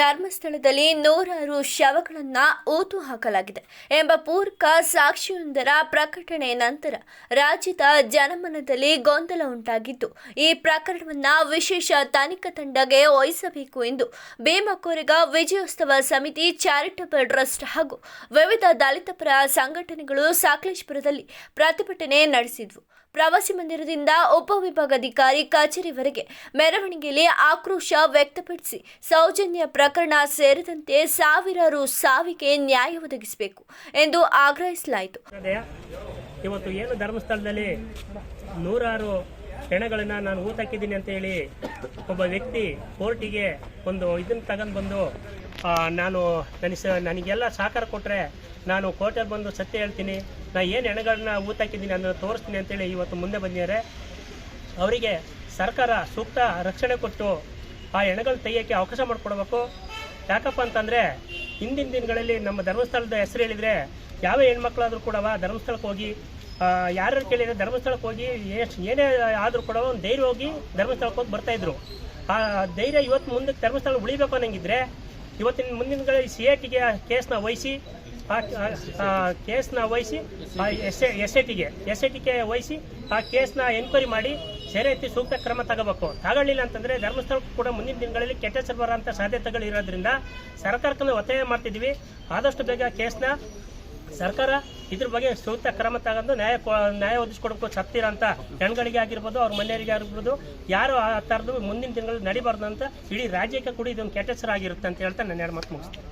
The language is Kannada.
ಧರ್ಮಸ್ಥಳದಲ್ಲಿ ನೂರಾರು ಶವಗಳನ್ನ ಊತು ಹಾಕಲಾಗಿದೆ ಎಂಬ ಪೂರ್ಕ ಸಾಕ್ಷಿಯೊಂದರ ಪ್ರಕಟಣೆ ನಂತರ ರಾಜ್ಯದ ಜನಮನದಲ್ಲಿ ಗೊಂದಲ ಉಂಟಾಗಿದ್ದು, ಈ ಪ್ರಕರಣವನ್ನ ವಿಶೇಷ ತನಿಖಾ ತಂಡಗೆ ವಹಿಸಬೇಕು ಎಂದು ಭೀಮಕೋರೆಗ ವಿಜಯೋತ್ಸವ ಸಮಿತಿ ಚಾರಿಟಬಲ್ ಟ್ರಸ್ಟ್ ಹಾಗೂ ವಿವಿಧ ದಲಿತ ಪರ ಸಂಘಟನೆಗಳು ಸಾಕಲೇಶ್ಪುರದಲ್ಲಿ ಪ್ರತಿಭಟನೆ ನಡೆಸಿದ್ವು. ಪ್ರವಾಸಿ ಮಂದಿರದಿಂದ ಉಪವಿಭಾಗಾಧಿಕಾರಿ ಕಚೇರಿವರೆಗೆ ಮೆರವಣಿಗೆಯಲ್ಲಿ ಆಕ್ರೋಶ ವ್ಯಕ್ತಪಡಿಸಿ ಸೌಜನ್ಯ ಪ್ರಕರಣ ಸೇರಿದಂತೆ ಸಾವಿರಾರು ಸಾವಿಗೆ ನ್ಯಾಯ ಒದಗಿಸಬೇಕು ಎಂದು ಆಗ್ರಹಿಸಲಾಯಿತು. ಇವತ್ತು ಏನು ಧರ್ಮಸ್ಥಳದಲ್ಲಿ ನೂರಾರು ಹೆಣಗಳನ್ನು ನಾನು ಊತಾಕಿದ್ದೀನಿ ಅಂತ ಹೇಳಿ ಒಬ್ಬ ವ್ಯಕ್ತಿ ಕೋರ್ಟಿಗೆ ಒಂದು ಇದನ್ನು ತಗೊಂಡು ಬಂದು ನಾನು ನನಗೆ ನನಗೆಲ್ಲ ಸಹಕಾರ ಕೊಟ್ಟರೆ ನಾನು ಕೋರ್ಟಲ್ಲಿ ಬಂದು ಸತ್ಯ ಹೇಳ್ತೀನಿ, ನಾ ಏನು ಹೆಣಗಳನ್ನ ಊತಾಕಿದ್ದೀನಿ ಅದನ್ನು ತೋರಿಸ್ತೀನಿ ಅಂತೇಳಿ ಇವತ್ತು ಮುಂದೆ ಬಂದಿದ್ದಾರೆ. ಅವರಿಗೆ ಸರ್ಕಾರ ಸೂಕ್ತ ರಕ್ಷಣೆ ಕೊಟ್ಟು ಆ ಹೆಣಗಳು ತೆಗಿಯೋಕ್ಕೆ ಅವಕಾಶ ಮಾಡಿಕೊಡ್ಬೇಕು. ಯಾಕಪ್ಪ ಅಂತಂದರೆ ಹಿಂದಿನ ದಿನಗಳಲ್ಲಿ ನಮ್ಮ ಧರ್ಮಸ್ಥಳದ ಹೆಸರು ಹೇಳಿದರೆ ಯಾವ ಹೆಣ್ಮಕ್ಳಾದರೂ ಕೂಡ ಧರ್ಮಸ್ಥಳಕ್ಕೆ ಹೋಗಿ ಯಾರ್ಯಾರು ಕೇಳಿದರೆ ಧರ್ಮಸ್ಥಳಕ್ಕೆ ಹೋಗಿ ಎಷ್ಟು ಏನೇ ಆದರೂ ಕೂಡ ಒಂದು ಧೈರ್ಯ ಹೋಗಿ ಧರ್ಮಸ್ಥಳಕ್ಕೆ ಹೋಗಿ ಬರ್ತಾಯಿದ್ರು ಆ, ಧೈರ್ಯ ಇವತ್ತು ಮುಂದಕ್ಕೆ ಧರ್ಮಸ್ಥಳ ಉಳಿಬೇಕು ಅನ್ನಂಗಿದ್ರೆ ಇವತ್ತಿನ ಮುಂದಿನ ಸಿ ಎ ಟಿಗೆ ಕೇಸ್ನ ವಹಿಸಿ, ಆ ಕೇಸ್ನ ವಹಿಸಿ ಎಸ್ ಎಸ್ ಐ ಟಿಗೆ, ಎಸ್ ಐ ಟಿಗೆ ವಹಿಸಿ ಆ ಕೇಸ್ನ ಎನ್ಕ್ವೈರಿ ಮಾಡಿ ಸೆರೆ ಎತ್ತಿ ಸೂಕ್ತ ಕ್ರಮ ತಗೋಬೇಕು. ತಗೊಳ್ಳಿಲ್ಲ ಅಂತಂದ್ರೆ ಧರ್ಮಸ್ಥಳಕ್ಕೂ ಕೂಡ ಮುಂದಿನ ದಿನಗಳಲ್ಲಿ ಕೆಟ್ಟ ಬರೋಂಥ ಸಾಧ್ಯತೆಗಳು ಇರೋದ್ರಿಂದ ಸರ್ಕಾರಕ್ಕೆ ಒತ್ತಾಯ ಮಾಡ್ತಿದ್ವಿ ಆದಷ್ಟು ಬೇಗ ಕೇಸ್ನ ಸರ್ಕಾರ ಇದ್ರ ಬಗ್ಗೆ ಸೂಕ್ತ ಕ್ರಮ ತಗೊಂಡು ನ್ಯಾಯ ನ್ಯಾಯ ನ್ಯಾಯ ಸತ್ತಿರ ಅಂತ ಹೆಣ್ಗಳಿಗೆ ಆಗಿರ್ಬೋದು, ಅವ್ರ ಮನೆಯವರಿಗೆ ಆಗಿರ್ಬೋದು, ಯಾರು ಆ ಥರದ್ದು ಮುಂದಿನ ದಿನಗಳಲ್ಲಿ ನಡಿಬಾರ್ದು ಅಂತ ಇಡೀ ರಾಜ್ಯಕ್ಕೆ ಕೂಡ ಇದೊಂದು ಕೆಟ್ಟ ಹೆಸರಾಗಿರುತ್ತೆ ಅಂತ ಹೇಳ್ತಾ ನಾನು ಎರಡು ಮಾತು ಮುಗಿಸ್ತೀನಿ.